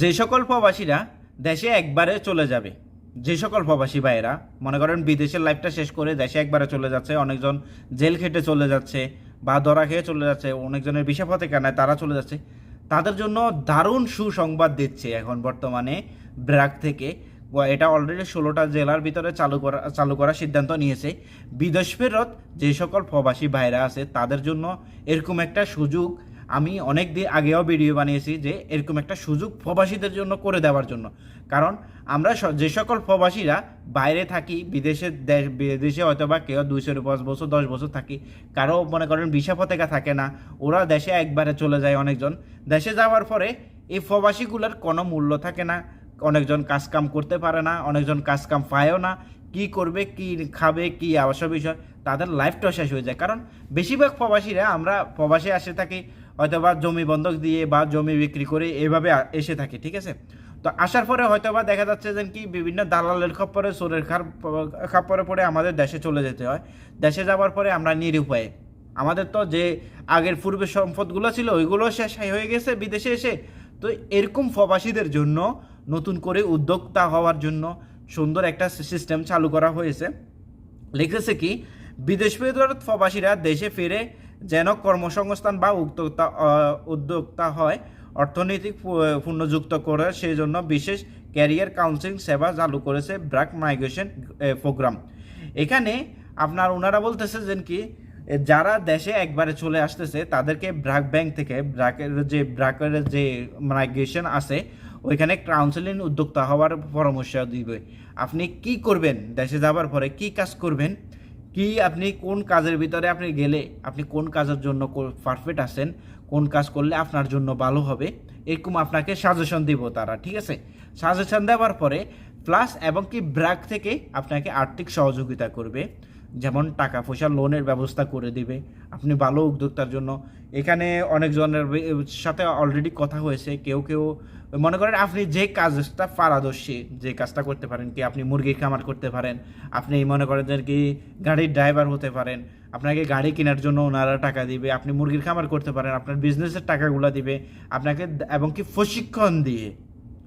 যে সকল প্রবাসীরা দেশে একবারে চলে যাবে, যে সকল প্রবাসী ভাইয়েরা, মনে করেন বিদেশের লাইফটা শেষ করে দেশে একবারে চলে যাচ্ছে, অনেকজন জেল খেটে চলে যাচ্ছে বা দরা খেয়ে চলে যাচ্ছে, অনেকজনের বিষা পথে কেনায় তারা চলে যাচ্ছে, তাদের জন্য দারুণ সুসংবাদ দিচ্ছে এখন বর্তমানে ব্র্যাক থেকে। এটা অলরেডি ষোলোটা জেলার ভিতরে চালু করা, চালু করার সিদ্ধান্ত নিয়েছে। বিদেশ ফেরত যে সকল প্রবাসী ভাইরা আছে, তাদের জন্য এরকম একটা সুযোগ আমি অনেক দিন আগেও ভিডিও বানিয়েছি যে এরকম একটা সুযোগ প্রবাসীদের জন্য করে দেওয়ার জন্য। কারণ আমরা যে সকল প্রবাসীরা বাইরে থাকি, বিদেশে দেশ, বিদেশে হয়তো বা কেউ দুইশো পাঁচ বছর, দশ বছর থাকি, কারও মনে করেন ভিসা পতাকা থাকে না, ওরা দেশে একবারে চলে যায় অনেকজন। দেশে যাওয়ার পরে এই প্রবাসীগুলোর কোনো মূল্য থাকে না, অনেকজন কাজ কাম করতে পারে না, অনেকজন কাজ কাম পায়ও না, কি করবে, কি খাবে, কি আবাসা বিষয় তাদের লাইফটা শেষ হয়ে যায়। কারণ বেশিরভাগ প্রবাসীরা আমরা প্রবাসে আসে থাকি হয়তো বা জমি বন্ধক দিয়ে বা জমি বিক্রি করে এভাবে এসে থাকে, ঠিক আছে? তো আসার পরে হয়তো বা দেখা যাচ্ছে যে কি বিভিন্ন দালালের খপ্পরে খার খাপ্পরে পড়ে আমাদের দেশে চলে যেতে হয়। দেশে যাওয়ার পরে আমরা নিরুপায়ে। আমাদের তো যে আগের পূর্বের সম্পদগুলো ছিল, ওইগুলো শেষ হয়ে গেছে বিদেশে এসে। তো এরকম প্রবাসীদের জন্য, নতুন করে উদ্যোক্তা হওয়ার জন্য সুন্দর একটা সিস্টেম চালু করা হয়েছে। লিখেছে কি, বিদেশ প্রবাসীরা দেশে ফিরে যেন কর্মসংস্থান বা উদ্যোক্তা উদ্যোক্তা হয়, অর্থনৈতিক পুনর্যুক্ত করে, সেই জন্য বিশেষ ক্যারিয়ার কাউন্সিলিং সেবা চালু করেছে ব্র্যাক মাইগ্রেশন প্রোগ্রাম। এখানে আপনার ওনারা বলতেছে যে কি যারা দেশে একবারে চলে আসতেছে, তাদেরকে ব্র্যাক ব্যাংক থেকে, ব্র্যাকের যে ব্র্যাকের যে মাইগ্রেশন আছে, ওইখানে কাউন্সিলিং উদ্যোক্তা হওয়ার পরামর্শ দিবে। আপনি কি করবেন? দেশে যাবার পরে কি কাজ করবেন? কি আপনি কোন কাজের ভিতরে আপনি গেলে আপনি কোন কাজের জন্য পারফেক্ট আছেন, কোন কাজ করলে আপনার জন্য ভালো হবে, এরকম আপনাকে সাজেশন দিব তারা, ঠিক আছে? সাজেশন দেওয়ার পরে প্লাস এবং কি ব্র্যাক থেকে আপনাকে আর্থিক সহযোগিতা করবে। যেমন টাকা পয়সা লোনের ব্যবস্থা করে দিবে। আপনি ভালো উদ্যোক্তার জন্য। এখানে অনেকজনের সাথে অলরেডি কথা হয়েছে। কেউ কেউ মনে করেন আপনি যে কাজটা পারদর্শী, যে কাজটা করতে পারেন, কি আপনি মুরগির খামার করতে পারেন, আপনি মনে করেন যে কি গাড়ির ড্রাইভার হতে পারেন, আপনাকে গাড়ি কেনার জন্য ওনারা টাকা দিবে, আপনি মুরগির খামার করতে পারেন, আপনার বিজনেসের টাকাগুলো দিবে, আপনাকে, এবং কি প্রশিক্ষণ দিয়ে,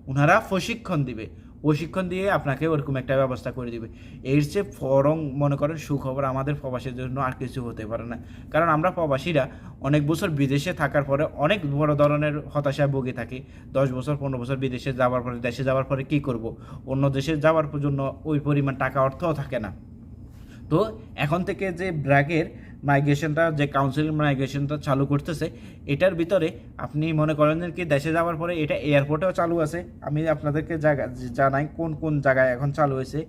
ওনারা প্রশিক্ষণ দিবে। প্রশিক্ষণ দিয়ে আপনাকে ওরকম একটা ব্যবস্থা করে দিবে। এর চেয়ে ফরং মনে করেন সুখবর আমাদের প্রবাসীর জন্য আর কিছু হতে পারে না। কারণ আমরা প্রবাসীরা অনেক বছর বিদেশে থাকার পরে অনেক বড় ধরনের হতাশায় ভুগে থাকি। দশ বছর, পনেরো বছর বিদেশে যাওয়ার পরে, দেশে যাওয়ার পরে কি করব? অন্য দেশে যাওয়ার জন্য ওই পরিমাণ টাকা অর্থও থাকে না। তো এখন থেকে যে ব্র্যাকের মাইগ্রেশনটা যে কাউন্সিল মাইগ্রেশনটা চালু করতেছে, এটার ভিতরে আপনি মনে করেন কি দেশে যাওয়ার পরে এটা এয়ারপোর্টেও চালু আছে। আমি আপনাদেরকে জায়গা জানাই কোন কোন জায়গায় এখন চালু হয়েছে।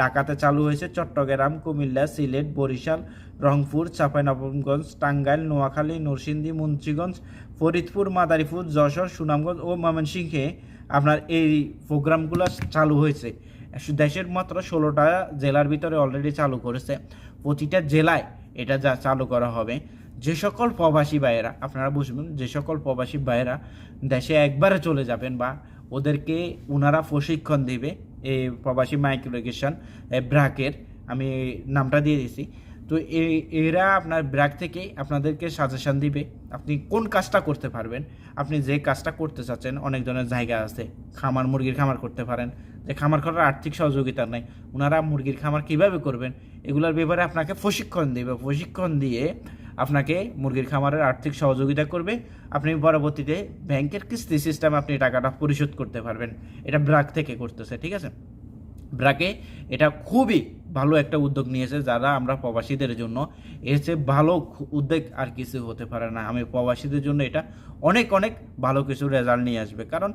ঢাকাতে চালু হয়েছে চট্টগ্রাম, কুমিল্লা, সিলেট, বরিশাল, রংপুর, চাঁপাইনবাবগঞ্জ, টাঙ্গাইল, নোয়াখালী, নরসিংদী, মুন্সিগঞ্জ, ফরিদপুর, মাদারীপুর, যশোর, সুনামগঞ্জ ও ময়মনসিংহে আপনার এই প্রোগ্রামগুলো চালু হয়েছে। দেশের মাত্র ষোলোটা জেলার ভিতরে অলরেডি চালু করেছে। প্রতিটা জেলায় এটা যা চালু করা হবে। যে সকল প্রবাসী ভাইয়েরা, আপনারা বুঝবেন, যে সকল প্রবাসী ভাইয়েরা দেশে একবারে চলে যাবেন বা ওদেরকে ওনারা প্রশিক্ষণ দেবে, এই প্রবাসী মাইক্রোগেশন ব্রাকের আমি নামটা দিয়ে দিয়েছি তো এরা আপনার ব্র্যাক থেকে আপনাদেরকে সাজেশন দিবে, আপনি কোন কাজটা করতে পারবেন, আপনি যে কাজটা করতে চাচ্ছেন, অনেক ধরনের জায়গা আছে, খামার, মুরগির খামার করতে পারেন, যে খামার করার আর্থিক সহযোগিতা নেই, ওনারা মুরগির খামার কীভাবে করবেন, এগুলোর ব্যাপারে আপনাকে প্রশিক্ষণ দেবে, প্রশিক্ষণ দিয়ে আপনাকে মুরগির খামারের আর্থিক সহযোগিতা করবে, আপনি পরবর্তীতে ব্যাংকের কিস্তি সিস্টেম আপনি টাকাটা পরিশোধ করতে পারবেন, এটা ব্রাক থেকে করতেছে, ঠিক আছে? ব্রাকে এটা খুবই ভালো একটা উদ্যোগ নিয়েছে যারা আমরা প্রবাসীদের জন্য। এর চেয়ে ভালো উদ্যোগ আর কিছু হতে পারে না। আমি প্রবাসীদের জন্য এটা অনেক অনেক ভালো কিছু রেজাল্ট নিয়ে আসবে। কারণ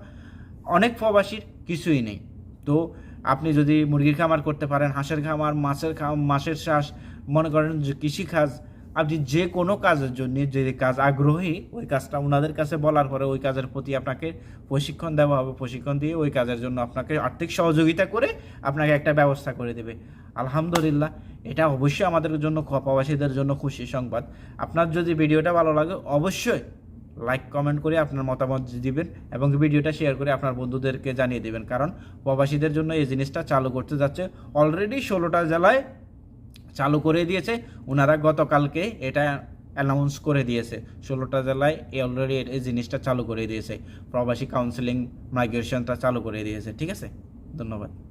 অনেক প্রবাসীর কিছুই নেই। তো আপনি যদি মুরগির খামার করতে পারেন, হাঁসের খামার, মাছের খাম মাছের চাষ, মনে করেন যে কৃষিকাজ আপনি যে কোনো কাজের জন্য যে কাজ আগ্রহী, ওই কাজটা ওনাদের কাছে বলার পরে ওই কাজের প্রতি আপনাকে প্রশিক্ষণ দেওয়া হবে। প্রশিক্ষণ দিয়ে ওই কাজের জন্য আপনাকে আর্থিক সহযোগিতা করে আপনাকে একটা ব্যবস্থা করে দেবে। আলহামদুলিল্লাহ, এটা অবশ্যই আমাদের জন্য প্রবাসীদের জন্য খুশি সংবাদ। আপনার যদি ভিডিওটা ভালো লাগে, অবশ্যই লাইক কমেন্ট করে আপনার মতামত দিবেন এবং ভিডিওটা শেয়ার করে আপনার বন্ধুদেরকে জানিয়ে দেবেন। কারণ প্রবাসীদের জন্য এই জিনিসটা চালু করতে যাচ্ছে। অলরেডি ষোলোটা জেলায় চালু করে দিয়েছে। ওনারা গতকালকে এটা অ্যানাউন্স করে দিয়েছে। ষোলোটা জেলায় এ অলরেডি এই জিনিসটা চালু করে দিয়েছে। প্রবাসী কাউন্সিলিং মাইগ্রেশনটা চালু করে দিয়েছে। ঠিক আছে? ধন্যবাদ।